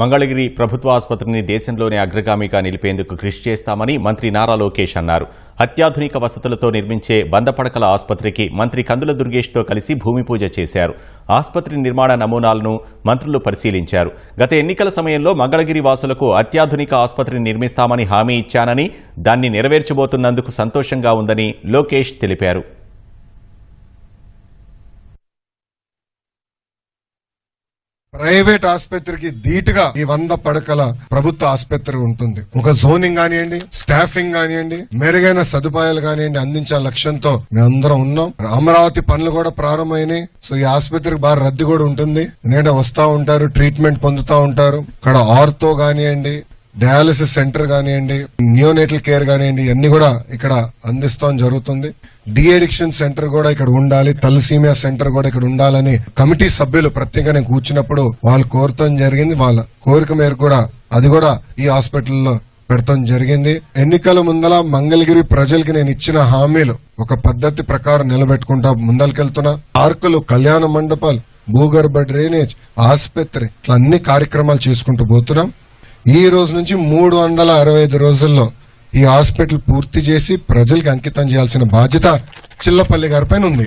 మంగళగిరి ప్రభుత్వ ఆసుపత్రిని దేశంలోనే అగ్రగామిగా నిలిపేందుకు కృషి చేస్తామని మంత్రి నారా లోకేష్ అన్నారు. అత్యాధునిక వసతులతో నిర్మించే బందపడకల ఆసుపత్రికి మంత్రి కందుల దుర్గేష్తో కలిసి భూమి పూజ చేశారు. ఆసుపత్రి నిర్మాణ నమూనాలను మంత్రులు పరిశీలించారు. గత ఎన్నికల సమయంలో మంగళగిరి వాసులకు అత్యాధునిక ఆసుపత్రిని నిర్మిస్తామని హామీ ఇచ్చానని దాన్ని నెరవేర్చబోతున్నందుకు సంతోషంగా ఉందని లోకేష్ తెలిపారు. ప్రైవేట్ ఆసుపత్రికి ధీటుగా ఈ వంద పడకల ప్రభుత్వ ఆసుపత్రి ఉంటుంది. ఒక జోనింగ్ కానివ్వండి స్టాఫింగ్ కానివ్వండి మెరుగైన సదుపాయాలు కానివ్వండి అందించే లక్ష్యంతో మేమందరం ఉన్నాం. అమరావతి పనులు కూడా ప్రారంభమైనాయి. సో ఈ ఆసుపత్రికి బాగా రద్దీ కూడా ఉంటుంది. నేడ వస్తా ఉంటారు ట్రీట్మెంట్ పొందుతా ఉంటారు. ఇక్కడ ఆర్తో కానివ్వండి డయాలసిస్ సెంటర్ కానివ్వండి న్యూనేటల్ కేర్ కానివ్వండి ఇవన్నీ కూడా ఇక్కడ అందిస్తాం జరుగుతుంది. డి అడిక్షన్ సెంటర్ కూడా ఇక్కడ ఉండాలి తలసీమియా సెంటర్ కూడా ఇక్కడ ఉండాలని కమిటీ సభ్యులు ప్రత్యేకంగా కూర్చున్నప్పుడు వాళ్ళు కోరటం జరిగింది. వాళ్ళ కోరిక మేరకు కూడా అది కూడా ఈ హాస్పిటల్లో పెడతాం జరిగింది. ఎన్నికల ముందల మంగళగిరి ప్రజలకి నేను ఇచ్చిన హామీలు ఒక పద్ధతి ప్రకారం నిలబెట్టుకుంటా ముందలకెళ్తున్నా. పార్కులు కళ్యాణ మండపాలు భూగర్భ డ్రైనేజ్ ఆసుపత్రి ఇట్లా అన్ని కార్యక్రమాలు చేసుకుంటూ పోతున్నాం. ఈ రోజు నుంచి మూడు వందల అరవై ఐదు రోజుల్లో ఈ హాస్పిటల్ పూర్తి చేసి ప్రజలకు అంకితం చేయాల్సిన బాధ్యత చిల్లపల్లి గారి పైన ఉంది.